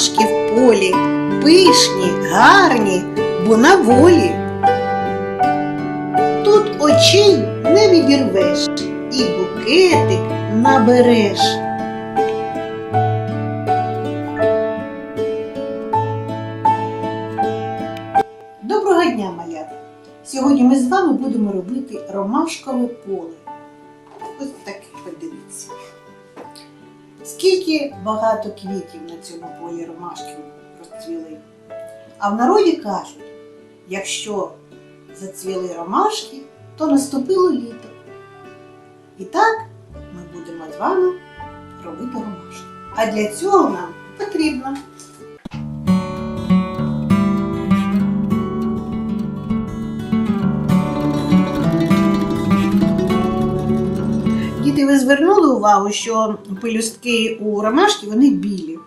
ромашки в полі, пишні, гарні, бо на волі. Тут очей не відірвеш, і букетик набереш. Доброго дня, малята! Сьогодні ми з вами будемо робити ромашкове поле. Ось таке. Скільки багато квітів на цьому полі ромашків розцвіли. А в народі кажуть, якщо зацвіли ромашки, то наступило літо. І так ми будемо з вами робити ромашки. А для цього нам потрібно ви звернули увагу, що пелюстки у ромашки вони білі.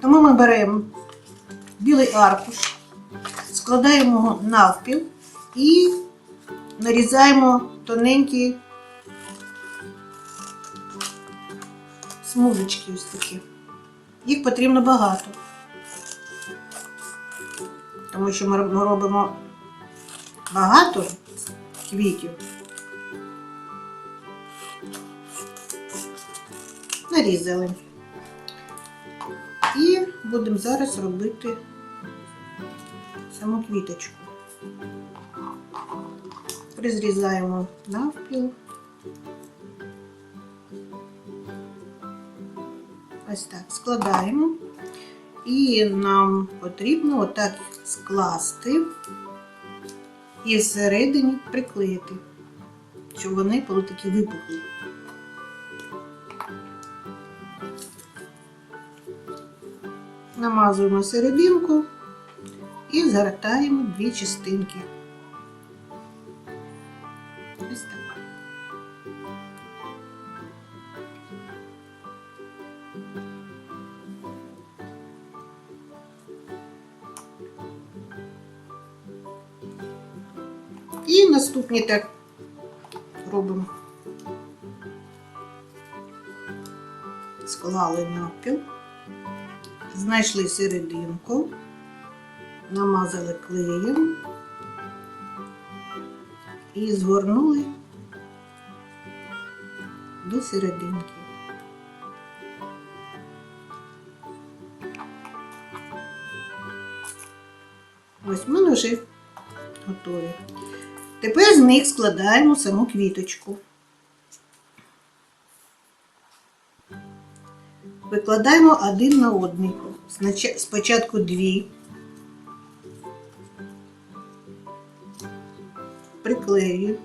Тому ми беремо білий аркуш, складаємо його навпіл і нарізаємо тоненькі смужечки ось такі. Їх потрібно багато. Тому що ми робимо багато квітів. Нарізали. І будемо зараз робити саму квіточку. Розрізаємо навпіл. Ось так складаємо. І нам потрібно отак скласти і всередині приклеїти, щоб вони були такі випуклі. Намазуємо серединку і згортаємо дві частинки. Ось так. І наступні так робимо. Склали навпіл знайшли серединку, намазали клеєм і згорнули до серединки. Ось мене вже готові. Тепер з них складаємо саму квіточку. викладаємо один на одний. Спочатку дві, приклею.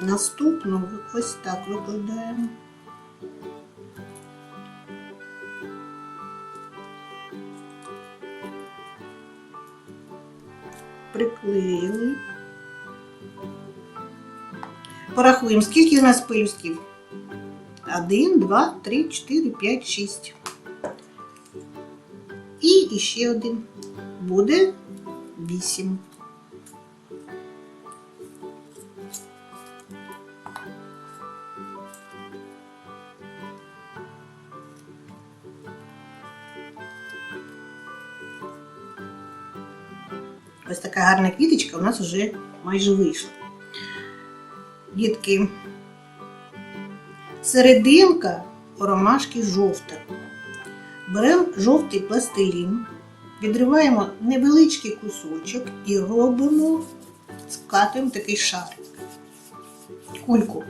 Наступну ось так викладаємо. Приклеїли. Порахуємо, скільки у нас пелюстків? Один, два, три, чотири, п'ять, шість. І ще один. Буде вісім. Ось така гарна квіточка у нас вже майже вийшла. Дітки, серединка ромашки жовта. Беремо жовтий пластилін, відриваємо невеличкий кусочок і робимо, скатуємо такий шарик, кульку.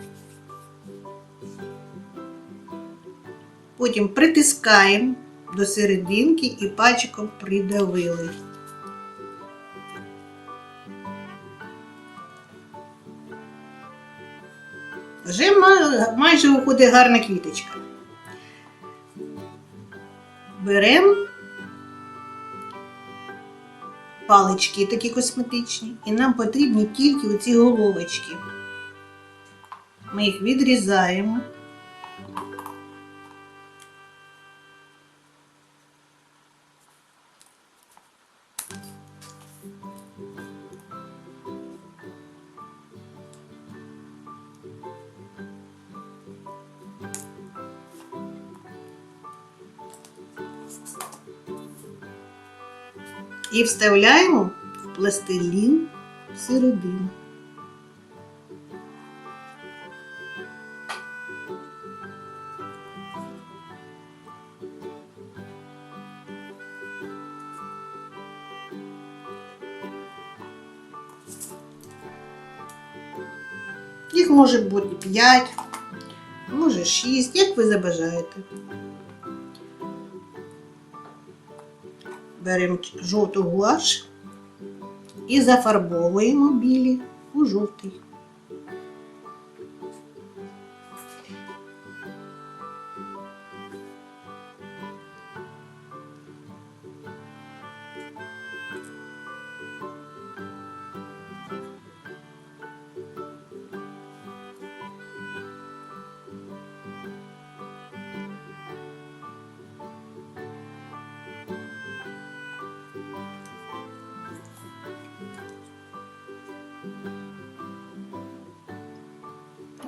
Потім притискаємо до серединки і пальчиком придавили. Вже майже виходить гарна квіточка. Беремо палички такі косметичні, і нам потрібні тільки оці головочки. Ми їх відрізаємо. І вставляємо в пластилін всередину. Їх може бути 5, може 6, як ви забажаєте. Беремо жовту гуаш і зафарбовуємо білі у жовтий.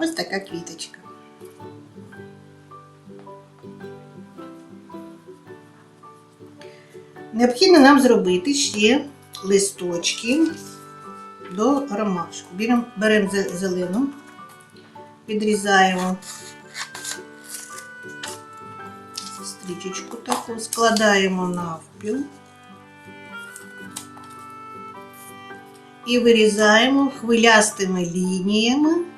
Ось така квіточка. Необхідно нам зробити ще листочки до ромашку. Беремо, зелену, відрізаємо стрічечку таку, складаємо навпіл і вирізаємо хвилястими лініями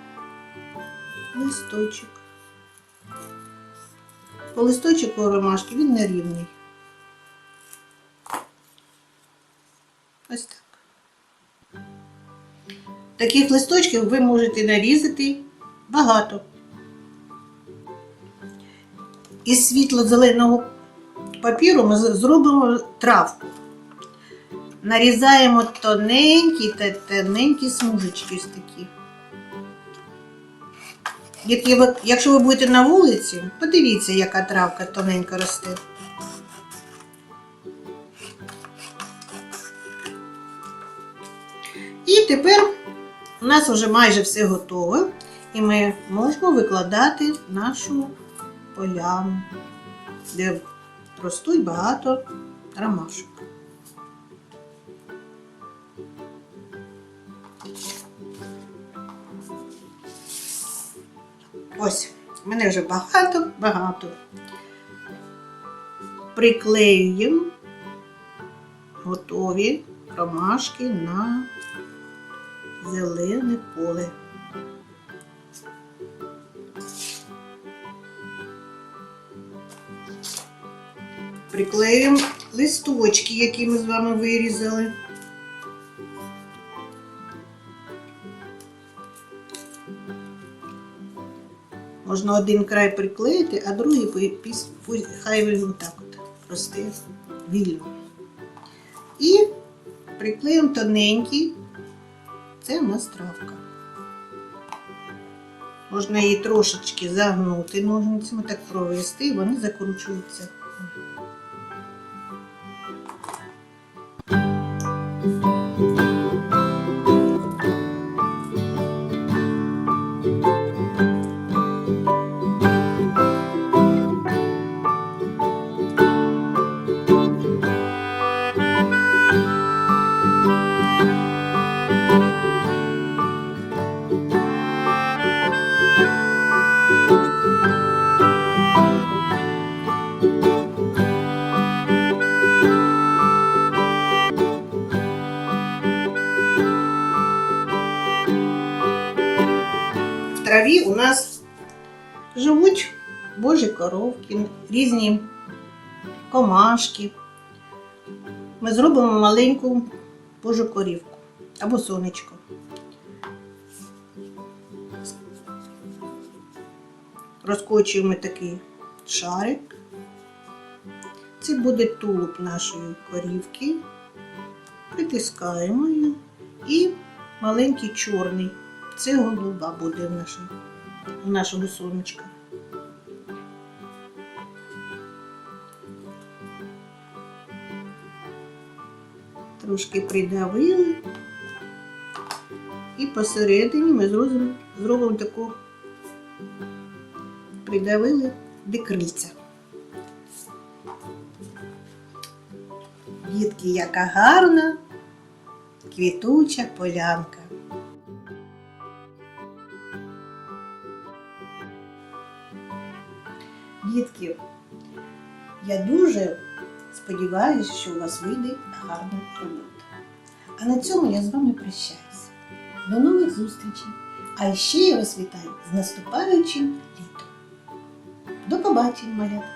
листочок. По листочку у ромашки він нерівний. Ось так. Таких листочків ви можете нарізати багато. Із світло-зеленого папіру ми зробимо травку. Нарізаємо тоненькі та тоненькі смужечки ось такі. Ви- якщо ви будете на вулиці, подивіться, яка травка тоненько росте. І тепер у нас вже майже все готове, і ми можемо викладати нашу поляну, де ростуть багато ромашок. Ось, в мене вже багато-багато. Приклеюємо готові ромашки на зелене поле. Приклеюємо листочки, які ми з вами вирізали. Можна один край приклеїти, а другий хай він отак от росте вільно. І приклеїмо тоненький. Це у нас травка. Можна її трошечки загнути ножницями, так провести, і вони закручуються. В у нас живуть божі коровки, різні комашки. Ми зробимо маленьку божу корівку або сонечко. Розкочуємо такий шарик. Це буде тулуб нашої корівки. Притискаємо її і маленький чорний. Це голуба буде в нашому, у нашого сонечка. Трошки придавили. І посередині ми зробимо, зробимо таку придавили де крильця. Дітки, яка гарна квітуча полянка. Дітки, я дуже сподіваюся, що у вас вийде гарна робота. А на цьому я з вами прощаюся. До нових зустрічей! А ще я вас вітаю з наступаючим літом. До побачення, малята!